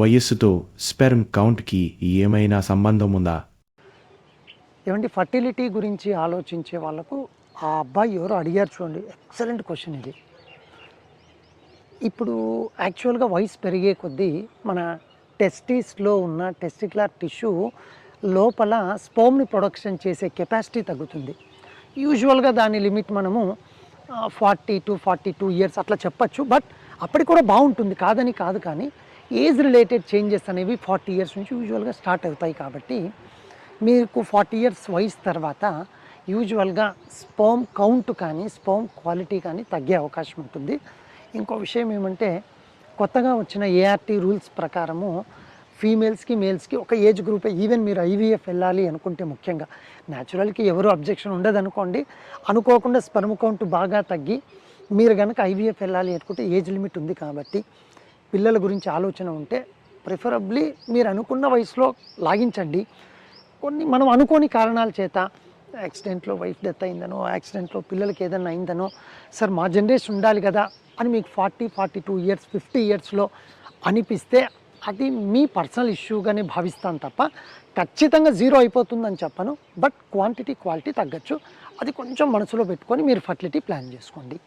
వయస్సుతో స్పెర్మ్ కౌంట్కి ఏమైనా సంబంధం ఉందా? ఏమంటే ఫర్టిలిటీ గురించి ఆలోచించే వాళ్ళకు ఆ అబ్బాయి ఎవరో అడిగారు చూడండి. ఎక్సలెంట్ క్వశ్చన్ ఇది. ఇప్పుడు యాక్చువల్గా వయసు పెరిగే కొద్దీ మన టెస్టీస్లో ఉన్న టెస్టిక్యులర్ టిష్యూ లోపల స్పోమ్ని ప్రొడక్షన్ చేసే కెపాసిటీ తగ్గుతుంది. యూజువల్గా దాని లిమిట్ మనము forty two forty two years అట్లా చెప్పచ్చు. బట్ అప్పటికి కూడా బాగుంటుంది. కాదని కాదు కానీ ఏజ్ రిలేటెడ్ చేంజెస్ అనేవి ఫార్టీ ఇయర్స్ నుంచి యూజువల్గా స్టార్ట్ అవుతాయి కాబట్టి మీకు ఫార్టీ ఇయర్స్ వయసు తర్వాత యూజువల్గా స్పోమ్ కౌంట్ కానీ స్పోమ్ క్వాలిటీ కానీ తగ్గే అవకాశం ఉంటుంది. ఇంకో విషయం ఏమంటే కొత్తగా వచ్చిన ఏఆర్టీ రూల్స్ ప్రకారము ఫీమేల్స్కి మేల్స్కి ఒక ఏజ్ గ్రూపే. ఈవెన్ మీరు ఐవీఎఫ్ వెళ్ళాలి అనుకుంటే ముఖ్యంగా. న్యాచురల్కి ఎవరు అబ్జెక్షన్ ఉండదు అనుకోండి అనుకోకుండా స్పర్మ్ కౌంట్ బాగా తగ్గి మీరు కనుక ఐవీఎఫ్ వెళ్ళాలి అనుకుంటే ఏజ్ లిమిట్ ఉంది కాబట్టి పిల్లల గురించి ఆలోచన ఉంటే ప్రిఫరబ్లీ మీరు అనుకున్న వయసులో లాగించండి. కొన్ని మనం అనుకోని కారణాల చేత యాక్సిడెంట్లో వైఫ్ డెత్ అయిందనో యాక్సిడెంట్లో పిల్లలకి ఏదైనా అయిందనో సార్ మా జనరేషన్ ఉండాలి కదా అని మీకు forty forty two years fifty ఇయర్స్లో అనిపిస్తే అది మీ పర్సనల్ ఇష్యూగానే భావిస్తాను తప్ప ఖచ్చితంగా జీరో అయిపోతుందని చెప్పను. బట్ క్వాంటిటీ క్వాలిటీ తగ్గచ్చు. అది కొంచెం మనసులో పెట్టుకొని మీరు ఫర్టిలిటీ ప్లాన్ చేసుకోండి.